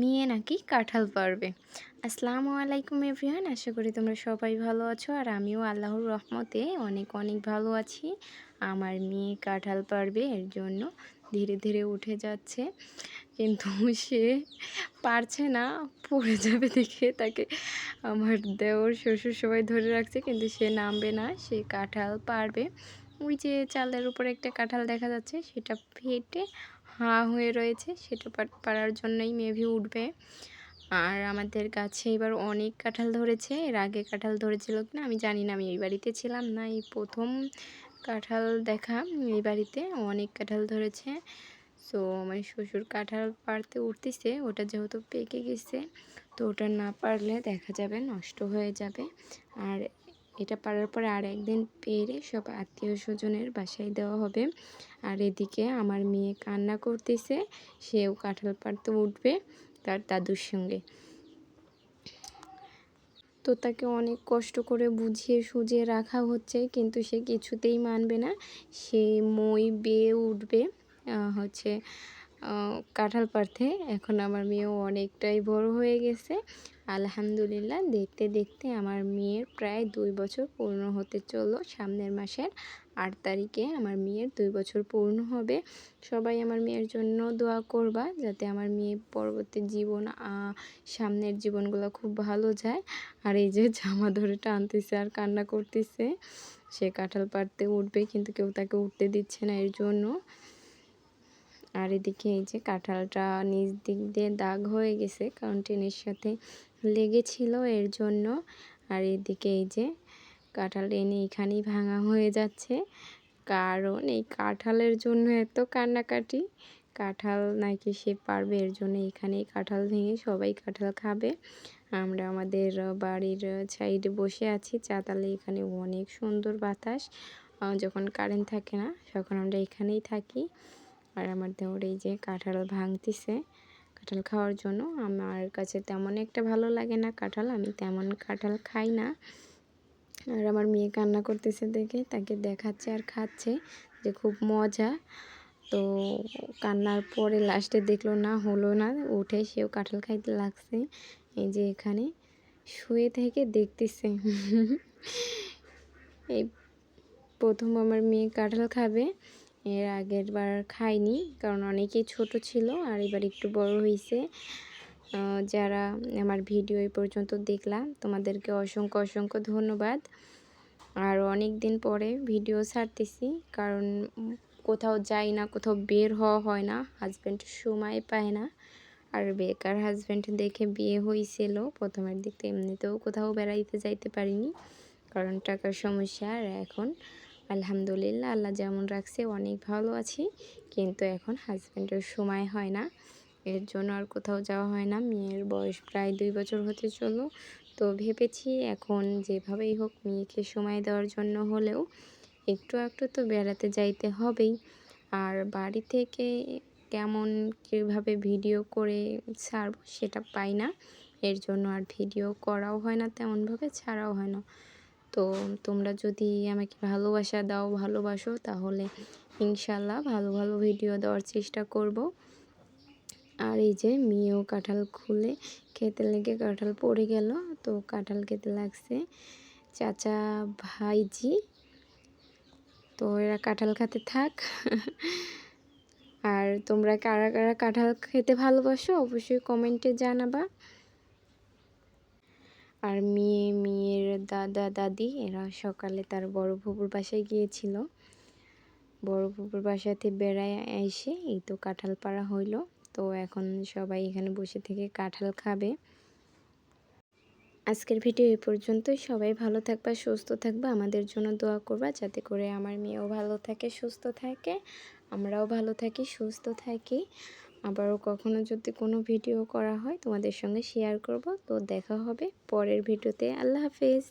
মেয়ে নাকি কাঁঠাল পারবে। আসসালামু আলাইকুম এভরিওয়ান, আশা করি তোমরা সবাই ভালো আছো। আর আমিও আল্লাহর রহমতে অনেক অনেক ভালো আছি। আমার মেয়ে কাঁঠাল পারবে এর জন্য। ধীরে ধীরে উঠে যাচ্ছে, কিন্তু সে পারছে না, পড়ে যাবে দেখে তাকে আমার দেওর শ্বশুর সবাই ধরে রাখছে, কিন্তু সে নামবে না, সে কাঁঠাল পারবে। ওই যে চালের উপরে একটা কাঁঠাল দেখা যাচ্ছে, সেটা ফেটে হাঁ হয়ে রয়েছে, সেটা পাড়ার জন্যই মেভি উঠবে। আর আমাদের গাছে এবার অনেক কাঁঠাল ধরেছে, এর আগে কাঁঠাল ধরেছিল কিনা আমি জানি না, আমি এই বাড়িতে ছিলাম না, এই প্রথম কাঁঠাল দেখা এই বাড়িতে, অনেক কাঁঠাল ধরেছে। তো আমার শ্বশুর কাঁঠাল পাড়তে উঠতেছে, ওটা যেহেতু পেকে গেছে, তো ওটা না পারলে দেখা যাবে, নষ্ট হয়ে যাবে। আর এটা পারার পরে আর একদিন পেরে সব আত্মীয় স্বজনের বাসায় দেওয়া হবে। আর এদিকে আমার মেয়ে কান্না করতেছে, সেও কাঁঠাল পাড়তে উঠবে তার দাদুর সঙ্গে। তো তাকে অনেক কষ্ট করে বুঝিয়ে সুঝিয়ে রাখা হচ্ছে, কিন্তু সে কিছুতেই মানবে না। সে মই বেয়ে উঠবে হচ্ছে কাঁঠাল পাড়তে। এখন আমার মেয়েও অনেকটাই বড় হয়ে গেছে। আলহামদুলিল্লাহ, দেখতে দেখতে আমার মেয়ের প্রায় দুই বছর পূর্ণ হতে চলল। সামনের মাসের আট তারিখে আমার মেয়ের দুই বছর পূর্ণ হবে। সবাই আমার মেয়ের জন্য দোয়া করবা যাতে আমার মেয়ে পরবর্তী জীবন সামনের জীবনগুলো খুব ভালো যায়। আর এই যে জামা ধরে টানতেছে আর কান্না করতেছে, সে কাঁঠাল পাড়তে উঠবে কিন্তু কেউ তাকে উঠতে দিচ্ছে না এর জন্য। আর এদিকে এই যে কাঁঠালটা নিচ দিক দিয়ে দাগ হয়ে গেছে, কারণ টিনের সাথে লেগেছিল এর জন্য। আর এদিকে এই যে কাঁঠাল এনে এখানেই ভাঙা হয়ে যাচ্ছে। কারণ এই কাঁঠালের জন্য এত কান্নাকাটি, কাঁঠাল নাকি সে পারবে এর জন্য এখানেই কাঁঠাল ভেঙে সবাই কাঁঠাল খাবে। আমরা আমাদের বাড়ির সাইডে বসে আছি, চাতালে এখানে অনেক সুন্দর বাতাস। যখন কারেন্ট থাকে না, তখন আমরা এখানেই থাকি। আর আমার দেওর এই যে কাঁঠাল ভাঙতিছে। কাঁঠাল খাওয়ার জন্য। আমার কাছে তেমন একটা ভালো লাগে না কাঁঠাল, আমি তেমন কাঁঠাল খাই না। আর আমার মেয়ে কান্না করতেছে দেখে, তাকে দেখাচ্ছে আর খাচ্ছে যে খুব মজা। তো কান্নার পরে লাস্টে দেখল না, হলো না, উঠে সেও কাঁঠাল খাইতে লাগছে। এই যে এখানে শুয়ে থেকে দেখতেছে। এই প্রথম আমার মেয়ে কাঁঠাল খাবে। এর আগের বার খাইনি, কারণ অনেকেই ছোট ছিল আর এবার একটু বড় হয়েছে যারা আমার ভিডিও এই পর্যন্ত দেখলাম তোমাদেরকে অসংখ্য অসংখ্য ধন্যবাদ। আর অনেক দিন পরে ভিডিও ছাড়তেছি, কারণ কোথাও যাই না, কোথাও বের হওয়া হয় না হাজব্যান্ড সময় পায় না। আর বেকার হাজব্যান্ড দেখে বিয়ে হয়েছিল প্রথমের দিকে এমনিতেও কোথাও বেড়াইতে যাইতে পারিনি, কারণ টাকার সমস্যা। আর এখন আলহামদুলিল্লাহ, আল্লাহ যেমন রাখছে অনেক ভালো আছি। কিন্তু এখন হাজব্যান্ডের সময় হয় না। এর জন্য আর কোথাও যাওয়া হয় না। মেয়ের বয়স প্রায় দুই বছর হতে চলো তো ভেবেছি এখন যেভাবেই হোক মেয়েকে সময় দেওয়ার জন্য হলেও একটু একটু তো বেড়াতে যাইতে হবেই। আর বাড়ি থেকে কেমন কীভাবে ভিডিও করে ছাড়বো সেটা পাই না। এর জন্য আর ভিডিও করাও হয় না তেমনভাবে, ছাড়াও হয় না। তো তোমরা যদি আমাকে ভালোবাসা দাও, ভালোবাসো, তাহলে ইনশাল্লাহ ভালো ভালো ভিডিও দেওয়ার চেষ্টা করব। আর এই যে মেয়েও কাঁঠাল খুলে খেতে লেগে কাঁঠাল পড়ে গেল। তো কাঁঠাল খেতে লাগছে চাচা ভাইজি। তো এরা কাঁঠাল খাতে থাক। আর তোমরা কারা কারা কাঁঠাল খেতে ভালোবাসো অবশ্যই কমেন্টে জানাবা। আর মেয়ে, মেয়ের দাদা, দাদি, এরা সকালে তার বড় ফুপুর বাসায় গিয়েছিল। বড় ফুপুর বাসাতে বেড়ায় এসে এই তো কাঁঠাল পাড়া হইল। তো এখন সবাই এখানে বসে থেকে কাঁঠাল খাবে। আজকের ভিডিও এই পর্যন্তই। সবাই ভালো থাকবা, সুস্থ থাকবা। আমাদের জন্য দোয়া করবা যাতে করে আমার মেয়েও ভালো থাকে, সুস্থ থাকে। আমরাও ভালো থাকি, সুস্থ থাকি। আবারও কখনো যদি কোনো ভিডিও করা হয় তোমাদের সঙ্গে শেয়ার করব। তো দেখা হবে পরের ভিডিওতে। আল্লাহ হাফেজ।